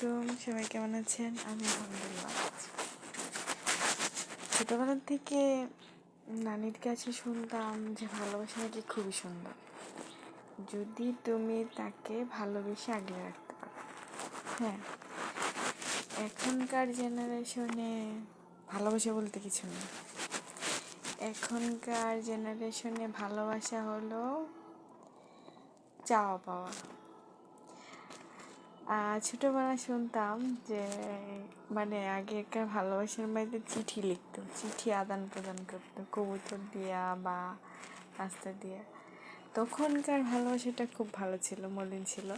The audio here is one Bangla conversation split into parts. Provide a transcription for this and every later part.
আলাইকুম, সবাই কেমন আছেন? আমি আলহামদুলিল্লাহ ছোটোবেলার থেকে নানির কাছে শুনতাম যে ভালোবাসা নাকি খুবই সুন্দর। যদি তুমি তাকে ভালোবেসে আগলে রাখতে পারো। হ্যাঁ এখনকার জেনারেশনে ভালোবাসা বলতে কিছু নেই। এখনকার জেনারেশনে ভালোবাসা হলো চাওয়া পাওয়া। ছোটোবেলায় শুনতাম যে মানে আগেকার ভালোবাসার বাড়িতে চিঠি লিখতো, চিঠি আদান প্রদান করতো, কবুতর দিয়া বা রাস্তা দিয়া। তখনকার ভালোবাসাটা খুব ভালো ছিল, মলিন ছিল।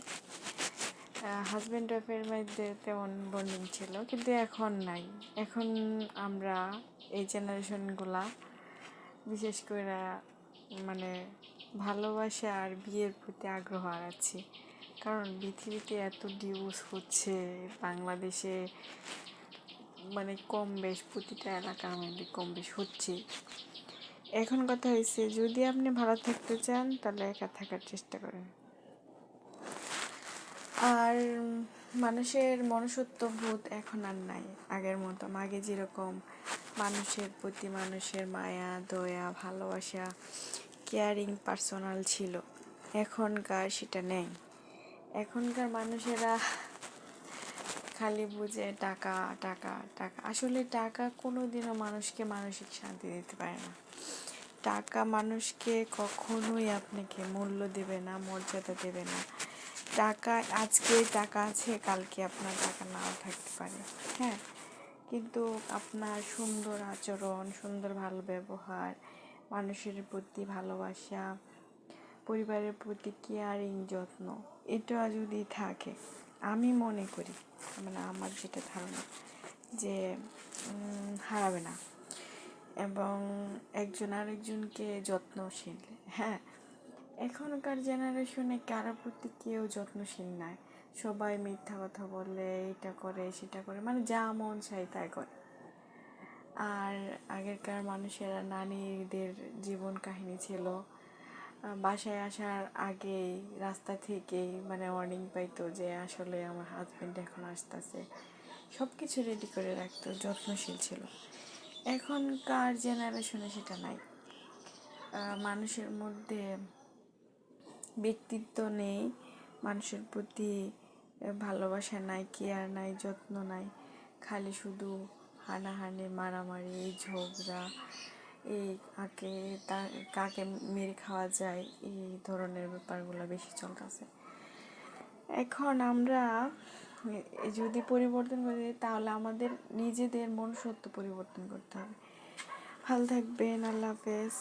হাজব্যান্ড ওয়াইফের মধ্যে তেমন বন্ডিং ছিল, কিন্তু এখন নাই। এখন আমরা এই জেনারেশনগুলা বিশেষ করে মানে ভালোবাসা আর বিয়ের প্রতি আগ্রহ হারাচ্ছি। কারণ পৃথিবীতে এত ডিভোর্স হচ্ছে, বাংলাদেশে মানে কম বেশ প্রতিটা এলাকার মধ্যে কম বেশ হচ্ছে। এখন কথা হয়েছে যদি আপনি ভালো থাকতে চান, তাহলে একা থাকার চেষ্টা করেন। আর মানুষের মনুষ্যত্ব বোধ এখন আর নাই, আগের মতো। আগে যেরকম মানুষের প্রতি মানুষের মায়া, দয়া, ভালোবাসা কেয়ারিং পার্সোনাল ছিল, এখনকার সেটা নেই। এখনকার মানুষেরা খালি বুঝে টাকা টাকা টাকা। আসলে টাকা কোনো দিনও মানুষকে মানসিক শান্তি দিতে পারে না। টাকা মানুষকে কখনোই আপনাকে মূল্য দেবে না, মর্যাদা দেবে না। টাকা আজকে টাকা আছে, কালকে আপনার টাকা নাও থাকতে পারে। হ্যাঁ কিন্তু আপনার সুন্দর আচরণ, সুন্দর ভালো ব্যবহার, মানুষের প্রতি ভালোবাসা পরিবারের প্রতি কেয়ারিং যত্ন? এটা যদি থাকে, আমি মনে করি মানে আমার যেটা ধারণা, যে হারাবে না। এবং একজন আরেকজনকে যত্নশীল হ্যাঁ? এখনকার জেনারেশনে কারোর প্রতি কেউ যত্নশীল নাই। সবাই মিথ্যা কথা বলে, এটা করে, সেটা করে মানে যা মন চাই তাই করে। আর আগেরকার মানুষেরা নারীদের জীবন কাহিনী ছিল বাসায় আসার আগেই, রাস্তা থেকেই মানে ওয়ার্নিং পাইতো যে আসলে আমার হাজব্যান্ড এখন আসতেছে। সব কিছু রেডি করে রাখতো, যত্নশীল ছিল। এখনকার জেনারেশনে সেটা নাই। মানুষের মধ্যে ব্যক্তিত্ব নেই, মানুষের প্রতি ভালোবাসা নাই কেয়ার নাই, যত্ন নাই। খালি শুধু হানাহানি, মারামারি, ঝগড়া। এই কাকে তার কাকে মেরে খাওয়া যায়, এই ধরনের ব্যাপারগুলো বেশি চলতেছে। এখন আমরা যদি পরিবর্তন করি, তাহলে আমাদের নিজেদের মনুষ্যত্ব পরিবর্তন করতে হবে। ভালো থাকবেন, আল্লাহ হাফেজ।